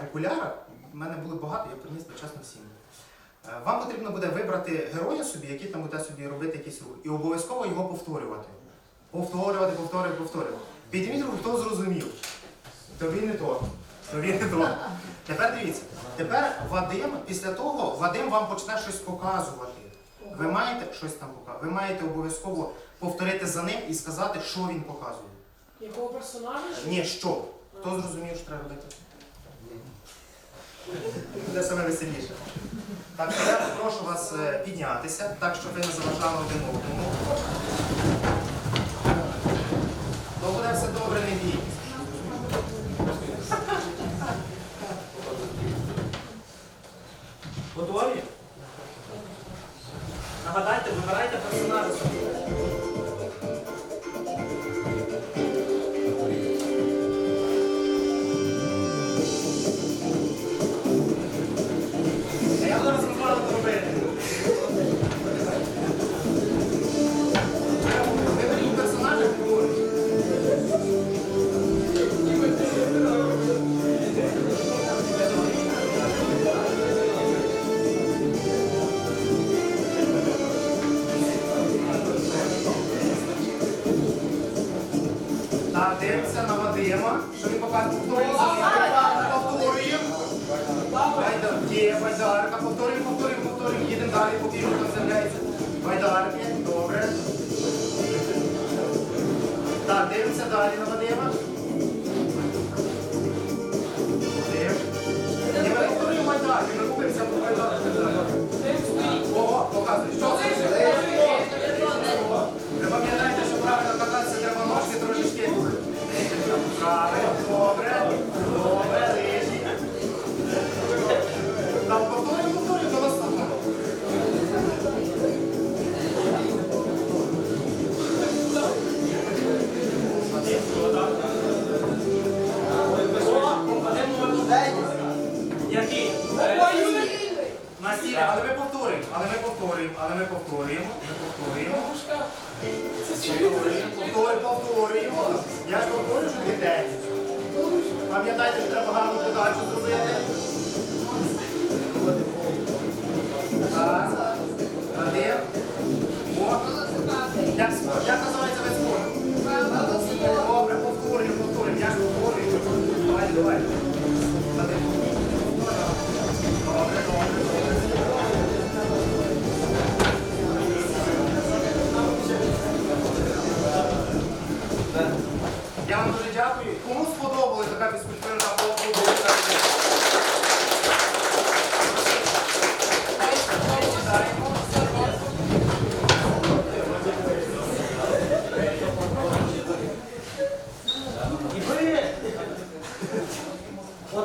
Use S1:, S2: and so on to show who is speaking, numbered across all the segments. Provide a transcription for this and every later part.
S1: В окулярах в мене було багато, я приніс чесно всім. Е, Вам потрібно буде вибрати героя собі, який там буде собі робити якийсь рух, і обов'язково його повторювати. Повторювати, повторювати, повторювати. Підніміть руку, хто зрозумів. То він не то. То він не то. Тепер дивіться. Тепер Вадим, після того Вадим вам почне щось показувати. Ви маєте щось там показувати. Ви маєте обов'язково повторити за ним і сказати, що він показує.
S2: Якого персонажа?
S1: Ні, що? Хто зрозумів, що треба робити? Буде саме веселіше. Так, я прошу вас е, піднятися, так, щоб ви не заважали один одному. То буде все добре, не бійтесь. Є байдарка. Повторюємо, повторюємо, повторюємо. Їдемо далі, він там з'являється. Байдарки. Добре. Так, дивимося далі на Вадима. Дивимося. Ні, ми повторюємо байдарки. Ми купимося по байдарки. Ого, показуй. Що це? На але ми повторюємо, але ми повторюємо, але ми повторюємо, ми повторюємо. Повторюємо, повторюємо. Я ж повторюю, що дітей. Пам'ятайте, що треба гарну подачу зробити.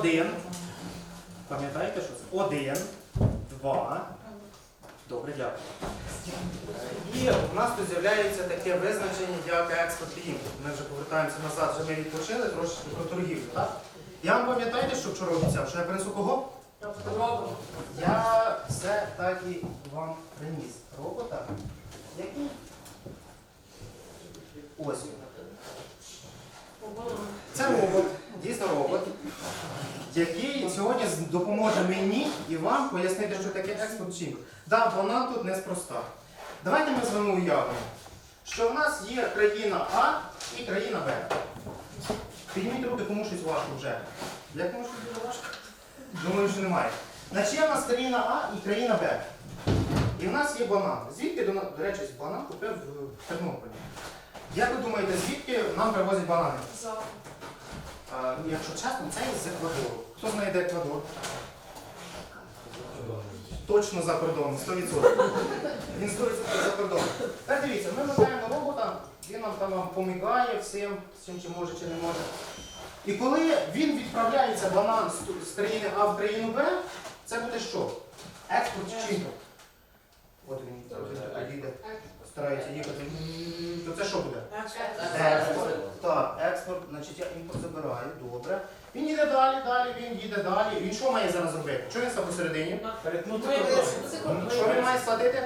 S1: Один. Пам'ятаєте, що це? Один, два. Добре, дякую. І у нас тут з'являється таке визначення як експорт і імпорт. Ми вже повертаємося назад, вже ми відпочили трошки про торгівлю, так? Я вам пам'ятаєте, що вчора обіцяв, що я принесу кого? Я все так і вам приніс. Робота. Який? Ось. Це робот, дійсно робот, який сьогодні допоможе мені і вам пояснити, що таке експорт чи імпорт. Да, банан тут неспроста. Давайте ми з вами уявимо, що в нас є країна А і країна Б. Підніміть руки, кому щось важко вже. Як кому щось буде важко? Думаю, що немає. Значить, є в нас країна А і країна Б. І в нас є банан. Звідки, до, до речі, банан купив в Тернополі. Як ви думаєте, звідки нам привозять банани? Якщо чесно, це з Еквадору. Хто знає, де Еквадор? Точно за кордоном, 100%. Він 100% за кордоном. Так дивіться, ми вмикаємо робота, він нам там вам помігає всім, всім, чи може, чи не може. І коли він відправляється банан з, країни А в країну Б, це буде що? Експорт чи імпорт? От він зараз їде, старається їхати. М, То це що буде? Експорт. Так, експорт, значить я імпорт забираю, добре. Він їде далі, далі, він їде далі. Він що має зараз робити? Що він став посередині?
S2: Перетнути
S1: Що він має сплатити?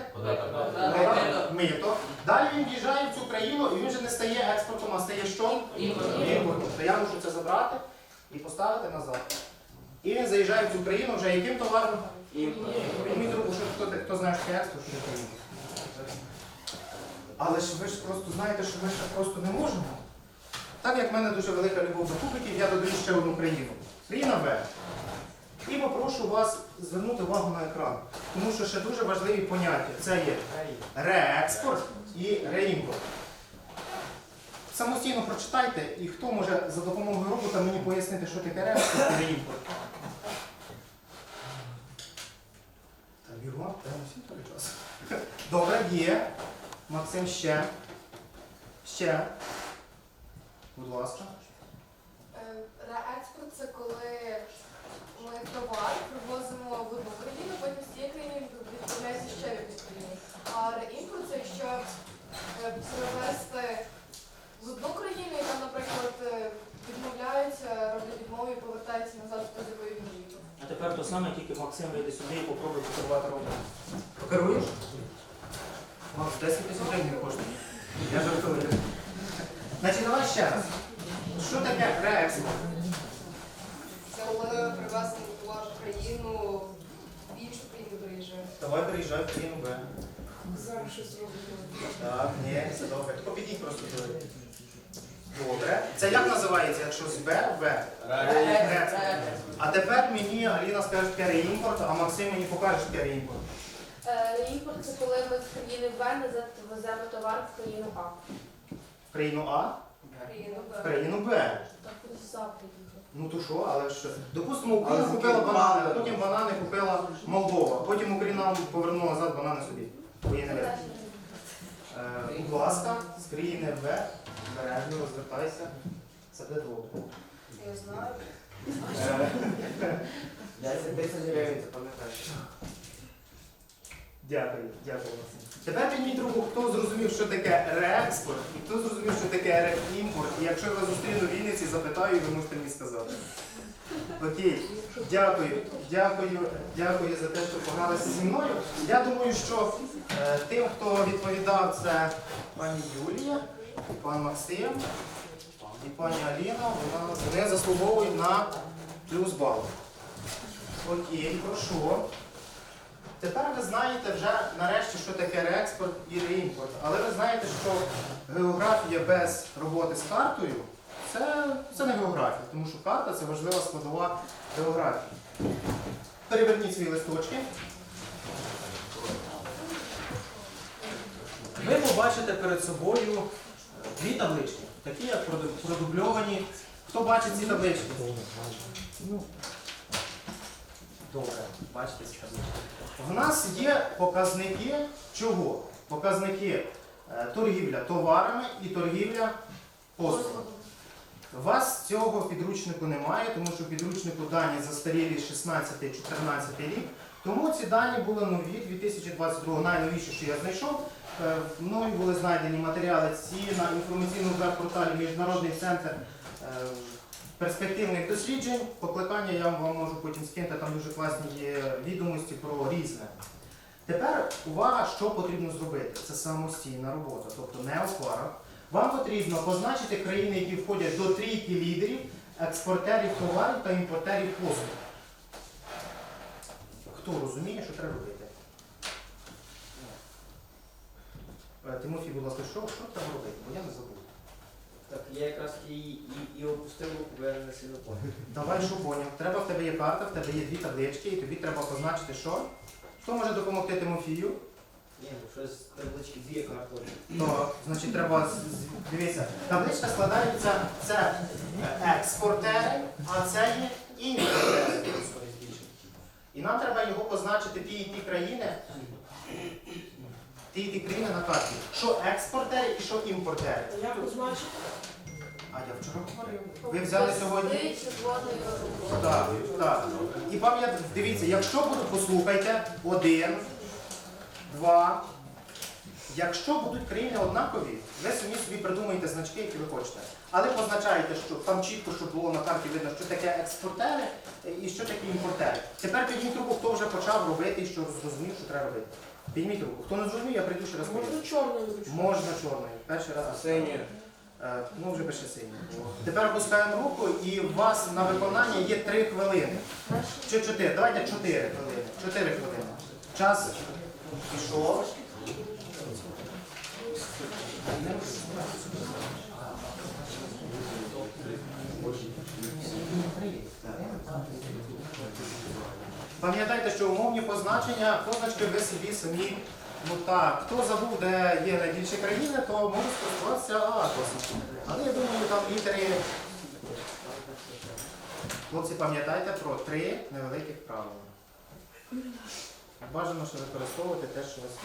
S1: Мито. Далі він в'їжджає в цю країну і він вже не стає експортом, а стає що? Імпортом. То я мушу це забрати і поставити назад. І він заїжджає в цю країну вже яким товаром? Підніміть руку, що хто, хто знає, що таке експорт, що таке імпорт. Але ж ви ж просто знаєте, що ми ще просто не можемо. Так як в мене дуже велика любов до кубиків, я додаю ще одну країну. Країна В. І попрошу вас звернути увагу на екран. Тому що ще дуже важливі поняття. Це є реекспорт і реімпорт. Самостійно прочитайте, і хто може за допомогою робота мені пояснити, що таке реекспорт і реімпорт. Та бігом, та не всі той час. Добре, є. Максим ще. Ще. Будь ласка.
S3: Е, Реекспорт це коли ми товар привозимо в одну країну, потім з цієї країни відправляється ще в якусь країну. А реімпорт це якщо е, привезти в одну країну, і там, наприклад, е, відмовляються, роблять відмову і повертаються назад туди, де він їхав.
S4: А тепер то саме, тільки Максим вийде сюди і попробує покерувати роботу.
S1: Покеруєш? Макс, 10 тисяч гривень коштує. Я жартую. Значить, давай ще раз. Що таке реекспорт?
S3: Це коли привезли товар в країну, в іншу країну приїжджає.
S1: Давай переїжджай в країну Б.
S2: Зараз щось зробимо.
S1: Так, ні, все добре. Тільки підіть просто туди. Добре. Це як називається, якщо з Б в? Реекспорт. А тепер мені Аліна скаже, що таке а Максим мені покаже, що таке реімпорт.
S5: Е, Імпорт це коли ми з країни Б назад веземо товар в країну А.
S1: В країну А,
S3: Країну
S1: в країну Б.
S5: Так буде завтра.
S1: Ну то що, але що? Допустимо, Україна купила банани, а потім банани купила Молдова, потім Україна повернула назад банани собі. Везли. Е, Будь ласка, з країни В, бережно розвертайся. Це буде добре.
S3: Я знаю.
S1: Е,
S6: 10 тисяч гривень, запам'ятаєш.
S1: Дякую, дякую Максим. Тепер підніміть руку, хто зрозумів, що таке реекспорт, і хто зрозумів, що таке реімпорт. І якщо я вас зустріну в Вінниці, запитаю, ви можете мені сказати. Окей, дякую, дякую, дякую за те, що погралися зі мною. Я думаю, що е, тим, хто відповідав, це пані Юлія, пан Максим і пані Аліна, вона, вони заслуговують на плюс бал. Окей, прошу. Тепер ви знаєте вже нарешті, що таке реекспорт і реімпорт. Але ви знаєте, що географія без роботи з картою це, це не географія, тому що карта це важлива складова географії. Переверніть свої листочки. Ви побачите перед собою дві таблички, такі як продубльовані. Хто бачить ці таблички? Добре, бачите таблички. В нас є показники чого? Показники е, торгівля товарами і торгівля послугами. У вас цього підручнику немає, тому що підручнику дані застарілі 16-14 рік. Тому ці дані були нові 2022 найновіші, що я знайшов. Е, Мною були знайдені матеріали ці на інформаційному веб-порталі Міжнародний центр е, перспективних досліджень. Покликання я вам можу потім скинути, там дуже класні є відомості про різне. Тепер увага, що потрібно зробити. Це самостійна робота, тобто не у парах. Вам потрібно позначити країни, які входять до трійки лідерів, експортерів товарів та імпортерів послуг. Хто розуміє, що треба робити? Е, Тимофій, будь ласка, що, що треба робити? Бо я не забув.
S6: Так, я якраз і, і, і опустив руку, бо я не сильно понял.
S1: Давай, що поняв. Треба в тебе є карта, в тебе є дві таблички, і тобі треба позначити, що? Хто може допомогти Тимофію?
S6: Ні, ну щось таблички дві карти.
S1: То, значить, треба з- з- дивіться. Табличка складається це е, експортери, а це є імпортери. І нам треба його позначити ті і ті країни. Ті і ті країни на карті. Що експортери і що імпортери.
S2: А як позначити?
S1: А я вчора говорив. Ви взяли сьогодні. Так, так. І пам'ятайте, дивіться, якщо будуть, послухайте, один, два. Якщо будуть країни однакові, ви самі собі придумаєте значки, які ви хочете. Але позначайте, що там чітко, щоб було на карті видно, що таке експортери і що таке імпортери. Тепер підніміть руку, хто вже почав робити і що зрозумів, що треба робити. Підніміть руку. Хто не зрозумів, я прийду ще раз.
S2: Можна чорною.
S1: Можна чорною. Перший раз.
S6: Синє.
S1: Е, Ну, вже пише сильно. Тепер опускаємо руку і у вас на виконання є 3 хвилини. Чи 4? Давайте 4 хвилини. 4 хвилини. Час пішов. Пам'ятайте, що умовні позначення, позначки ви собі самі. Ну так, хто забув, де є найбільші країни, то може скористуватися атласом. Але я думаю, там літери. Хлопці, пам'ятайте про три невеликих правила. Бажано, що використовувати те, що ви вас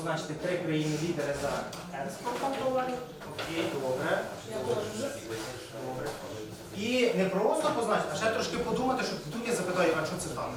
S1: позначити три країни лідери за експортом товарів. Окей, добре. Добре. І не просто позначити, а ще трошки подумати, що тут я запитаю, а що це там?